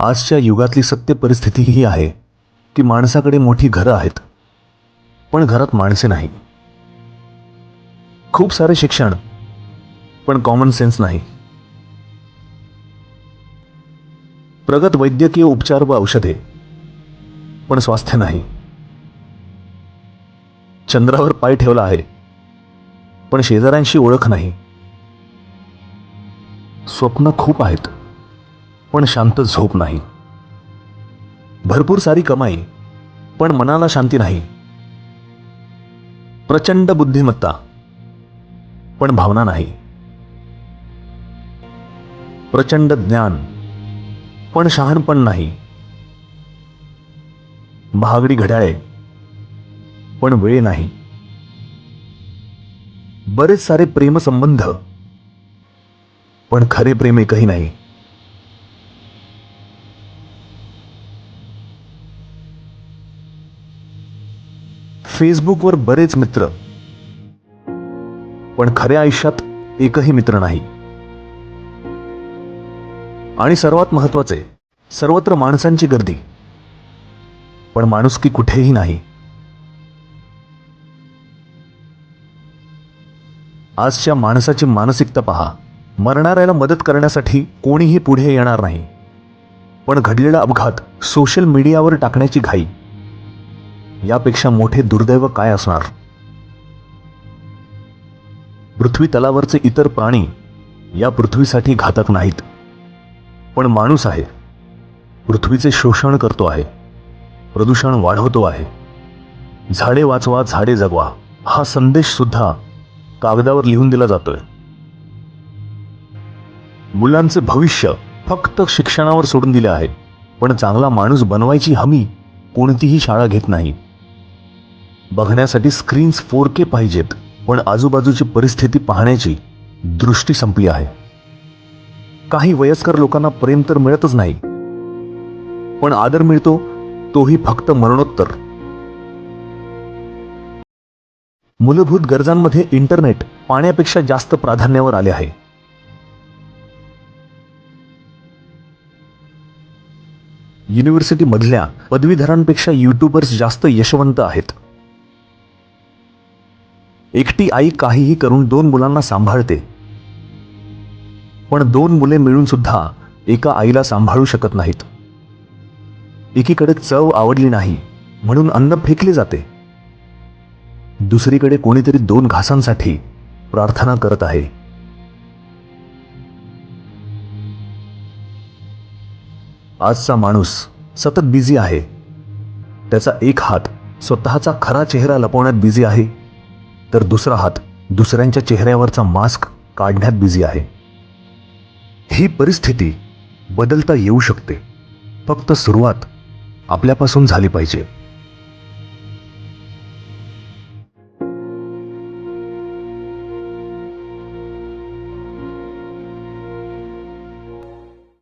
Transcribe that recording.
आजच्या युगातली सत्य परिस्थिती ही आहे. की माणसाकडे मोठी घरं आहेत. पण घरात माणसे नाही. खूप सारे शिक्षण पण कॉमन सेन्स नाही. प्रगत वैद्यकीय उपचार व औषधे पण स्वास्थ्य नाही. चंद्रावर पाय ठेवला आहे पण शेजाऱ्यांशी ओळख नाही. स्वप्न खूप आहेत. पण शांत झोप नाही. भरपूर सारी कमाई पण मनाला शांती नाही. प्रचंड बुद्धिमत्ता पण भावना नाही. प्रचंड ज्ञान पण शहाणपण नाही. महागडी घड्याळे पण वेळ नाही. बरेच सारे प्रेमसंबंध पण खरे प्रेम एकही नाही. फेसबुकवर बरेच मित्र. पण खऱ्या आयुष्यात एकही मित्र नाही. आणि सर्वात महत्त्वाचे सर्वत्र माणसांची गर्दी. पण माणुसकी कुठेही नाही. आजच्या माणसाची मानसिकता पहा. मरणाऱ्याला मदत करण्यासाठी कोणीही पुढे येणार नाही. पण घडलेला अपघात सोशल मीडियावर टाकण्याची घाई. यापेक्षा मोठे दुर्दैव काय असणार? पृथ्वी तलावरचे इतर प्राणी या पृथ्वीसाठी घातक नाहीत. पण माणूस आहे. पृथ्वीचे शोषण करतो आहे. प्रदूषण वाढवतो आहे. झाडे वाचवा झाडे जगवा हा संदेश सुद्धा कागदावर लिहून दिला जातोय. मुलांचे भविष्य फक्त शिक्षणावर सोडून दिले आहे. पण चांगला माणूस बनवायची हमी कोणतीही शाळा घेत नाही. बघण्यासाठी स्क्रीन्स फोर के पाहिजेत पण आजूबाजूची परिस्थिती पाहण्याची दृष्टी संपली आहे. काही वयस्कर लोकांना प्रेम तर मिळतच नाही पण आदर मिळतो तोही फक्त मरणोत्तर. मूलभूत गरजांमध्ये इंटरनेट पाण्यापेक्षा जास्त प्राधान्यावर आले आहे. युनिव्हर्सिटी मधल्या पदवीधरांपेक्षा युट्यूबर्स जास्त यशवंत आहेत. एकटी आई काहीही करून दोन मुलांना सांभाळते. पण दोन मुले मिळून सुद्धा एका आईला सांभाळू शकत नाहीत. एकीकडे चव आवडली नाही म्हणून अन्न फेकले जाते. दुसरीकडे कोणीतरी दोन घासांसाठी प्रार्थना करत आहे. आजचा माणूस सतत बिझी आहे. त्याचा एक हात स्वतःचा खरा चेहरा लपवण्यात बिझी आहे. तर दुसरा हात दुसऱ्यांच्या चेहऱ्यावरचा मास्क काढण्यात बिझी आहे. ही परिस्थिती बदलता येऊ शकते. फक्त सुरुवात आपल्यापासून झाली पाहिजे.